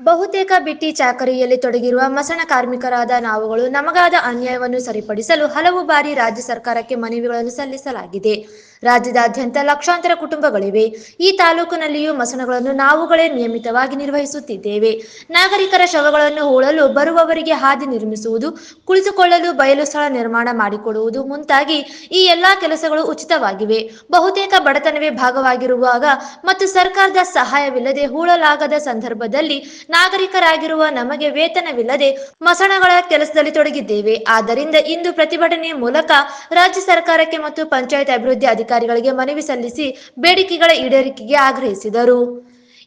ಬಹುತೇಕ ಬಿಟ್ಟಿ ಚಾಕರಿಯಲ್ಲಿ ತೊಡಗಿರುವ ಮಸಣ ಕಾರ್ಮಿಕರಾದ ನಾವುಗಳು ನಮಗಾದ ಅನ್ಯಾಯವನ್ನು ಸರಿಪಡಿಸಲು ಹಲವು ಬಾರಿ ರಾಜ್ಯ ಸರ್ಕಾರಕ್ಕೆ ಮನವಿಗಳನ್ನು ಸಲ್ಲಿಸಲಾಗಿದೆ. ರಾಜ್ಯದಾದ್ಯಂತ ಲಕ್ಷಾಂತರ ಕುಟುಂಬಗಳಿವೆ. ಈ ತಾಲೂಕಿನಲ್ಲಿಯೂ ಮಸಣಗಳನ್ನು ನಾವುಗಳೇ ನಿಯಮಿತವಾಗಿ ನಿರ್ವಹಿಸುತ್ತಿದ್ದೇವೆ. ನಾಗರಿಕರ ಶವಗಳನ್ನು ಹೂಳಲು ಬರುವವರಿಗೆ ಹಾದಿ ನಿರ್ಮಿಸುವುದು, ಕುಳಿತುಕೊಳ್ಳಲು ಬಯಲು ಸ್ಥಳ ನಿರ್ಮಾಣ ಮಾಡಿಕೊಡುವುದು ಮುಂತಾಗಿ ಈ ಎಲ್ಲಾ ಕೆಲಸಗಳು ಉಚಿತವಾಗಿವೆ. ಬಹುತೇಕ ಬಡತನವೇ ಭಾಗವಾಗಿರುವಾಗ ಮತ್ತು ಸರ್ಕಾರದ ಸಹಾಯವಿಲ್ಲದೆ ಹೂಳಲಾಗದ ಸಂದರ್ಭದಲ್ಲಿ ನಾಗರಿಕರಾಗಿರುವ ನಮಗೆ ವೇತನವಿಲ್ಲದೆ ಮಸಣಗಳ ಕೆಲಸದಲ್ಲಿ ತೊಡಗಿದ್ದೇವೆ. ಆದ್ದರಿಂದ ಇಂದು ಪ್ರತಿಭಟನೆ ಮೂಲಕ ರಾಜ್ಯ ಸರ್ಕಾರಕ್ಕೆ ಮತ್ತು ಪಂಚಾಯತ್ ಅಭಿವೃದ್ಧಿ ಅಧಿಕಾರಿಗಳಿಗೆ ಮನವಿ ಸಲ್ಲಿಸಿ ಬೇಡಿಕೆಗಳ ಈಡೇರಿಕೆಗೆ ಆಗ್ರಹಿಸಿದರು.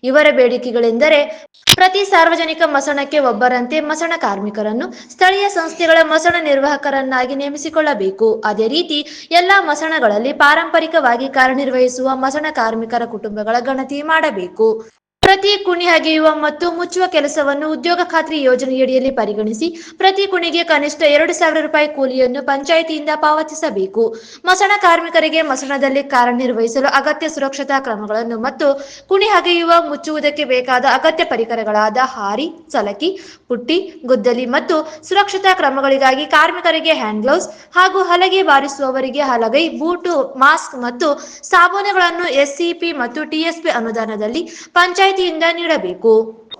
ಇವರ ಬೇಡಿಕೆಗಳೆಂದರೆ ಪ್ರತಿ ಸಾರ್ವಜನಿಕ ಮಸಣಕ್ಕೆ ಒಬ್ಬರಂತೆ ಮಸಣ ಕಾರ್ಮಿಕರನ್ನು ಸ್ಥಳೀಯ ಸಂಸ್ಥೆಗಳ ಮಸಣ ನಿರ್ವಾಹಕರನ್ನಾಗಿ ನೇಮಿಸಿಕೊಳ್ಳಬೇಕು. ಅದೇ ರೀತಿ ಎಲ್ಲಾ ಮಸಣಗಳಲ್ಲಿ ಪಾರಂಪರಿಕವಾಗಿ ಕಾರ್ಯನಿರ್ವಹಿಸುವ ಮಸಣ ಕಾರ್ಮಿಕರ ಕುಟುಂಬಗಳ ಗಣತಿ ಮಾಡಬೇಕು. ಪ್ರತಿ ಕುಣಿ ಅಗೆಯುವ ಮತ್ತು ಮುಚ್ಚುವ ಕೆಲಸವನ್ನು ಉದ್ಯೋಗ ಖಾತ್ರಿ ಯೋಜನೆಯಡಿಯಲ್ಲಿ ಪರಿಗಣಿಸಿ ಪ್ರತಿ ಕುಣಿಗೆ ಕನಿಷ್ಠ ಎರಡು ಸಾವಿರ ರೂಪಾಯಿ ಕೂಲಿಯನ್ನು ಪಂಚಾಯಿತಿಯಿಂದ ಪಾವತಿಸಬೇಕು. ಮಸಣ ಕಾರ್ಮಿಕರಿಗೆ ಮಸಣದಲ್ಲಿ ಕಾರ್ಯನಿರ್ವಹಿಸಲು ಅಗತ್ಯ ಸುರಕ್ಷತಾ ಕ್ರಮಗಳನ್ನು ಮತ್ತು ಕುಣಿ ಅಗೆಯುವ, ಮುಚ್ಚುವುದಕ್ಕೆ ಬೇಕಾದ ಅಗತ್ಯ ಪರಿಕರಗಳಾದ ಹಾರಿ, ಸಲಕಿ, ಪುಟ್ಟಿ, ಗುದ್ದಲಿ ಮತ್ತು ಸುರಕ್ಷತಾ ಕ್ರಮಗಳಿಗಾಗಿ ಕಾರ್ಮಿಕರಿಗೆ ಹ್ಯಾಂಡ್ ಗ್ಲೌಸ್ ಹಾಗೂ ಹಲಗೆ ಬಾರಿಸುವವರಿಗೆ ಹಲಗೈ ಬೂಟು, ಮಾಸ್ಕ್ ಮತ್ತು ಸಾಬೂನುಗಳನ್ನು ಎಸ್ಸಿಪಿ ಮತ್ತು ಟಿಎಸ್ಪಿ ಅನುದಾನದಲ್ಲಿ ಪಂಚಾಯಿತಿಯಿಂದ ನೀಡಬೇಕು.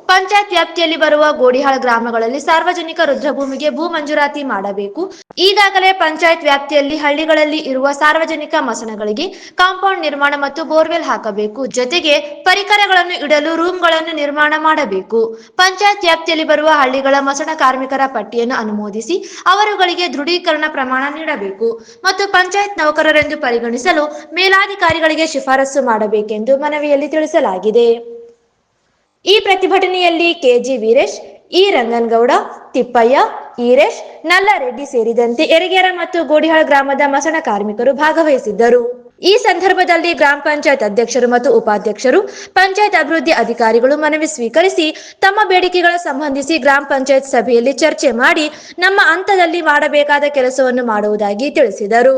ಪಂಚಾಯತ್ ವ್ಯಾಪ್ತಿಯಲ್ಲಿ ಬರುವ ಗೋಡಿಹಾಳ ಗ್ರಾಮಗಳಲ್ಲಿ ಸಾರ್ವಜನಿಕ ರುದ್ರಭೂಮಿಗೆ ಭೂ ಮಂಜೂರಾತಿ ಮಾಡಬೇಕು. ಈಗಾಗಲೇ ಪಂಚಾಯತ್ ವ್ಯಾಪ್ತಿಯಲ್ಲಿ ಹಳ್ಳಿಗಳಲ್ಲಿ ಇರುವ ಸಾರ್ವಜನಿಕ ಮಸಣಗಳಿಗೆ ಕಾಂಪೌಂಡ್ ನಿರ್ಮಾಣ ಮತ್ತು ಬೋರ್ವೆಲ್ ಹಾಕಬೇಕು. ಜೊತೆಗೆ ಪರಿಕರಗಳನ್ನು ಇಡಲು ರೂಮ್ಗಳನ್ನು ನಿರ್ಮಾಣ ಮಾಡಬೇಕು. ಪಂಚಾಯತ್ ವ್ಯಾಪ್ತಿಯಲ್ಲಿ ಬರುವ ಹಳ್ಳಿಗಳ ಮಸಣ ಕಾರ್ಮಿಕರ ಪಟ್ಟಿಯನ್ನು ಅನುಮೋದಿಸಿ ಅವರುಗಳಿಗೆ ದೃಢೀಕರಣ ಪ್ರಮಾಣ ನೀಡಬೇಕು. ಮತ್ತು ಪಂಚಾಯತ್ ನೌಕರರೆಂದು ಪರಿಗಣಿಸಲು ಮೇಲಾಧಿಕಾರಿಗಳಿಗೆ ಶಿಫಾರಸು ಮಾಡಬೇಕೆಂದು ಮನವಿಯಲ್ಲಿ ತಿಳಿಸಲಾಗಿದೆ. ಈ ಪ್ರತಿಭಟನೆಯಲ್ಲಿ ಕೆಜಿ ವೀರೇಶ್ ಇ ರಂಗನಗೌಡ, ತಿಪ್ಪಯ್ಯ, ಈರೇಶ್, ನಲ್ಲಾರೆಡ್ಡಿ ಸೇರಿದಂತೆ ಎರಗೇರ ಮತ್ತು ಗೋಡಿಹಾಳ ಗ್ರಾಮದ ಮಸಣ ಕಾರ್ಮಿಕರು ಭಾಗವಹಿಸಿದ್ದರು. ಈ ಸಂದರ್ಭದಲ್ಲಿ ಗ್ರಾಮ ಪಂಚಾಯತ್ ಅಧ್ಯಕ್ಷರು ಮತ್ತು ಉಪಾಧ್ಯಕ್ಷರು, ಪಂಚಾಯತ್ ಅಭಿವೃದ್ಧಿ ಅಧಿಕಾರಿಗಳು ಮನವಿ ಸ್ವೀಕರಿಸಿ ತಮ್ಮ ಬೇಡಿಕೆಗಳ ಸಂಬಂಧಿಸಿ ಗ್ರಾಮ ಪಂಚಾಯತ್ ಸಭೆಯಲ್ಲಿ ಚರ್ಚೆ ಮಾಡಿ ನಮ್ಮ ಹಂತದಲ್ಲಿ ಮಾಡಬೇಕಾದ ಕೆಲಸವನ್ನು ಮಾಡುವುದಾಗಿ ತಿಳಿಸಿದರು.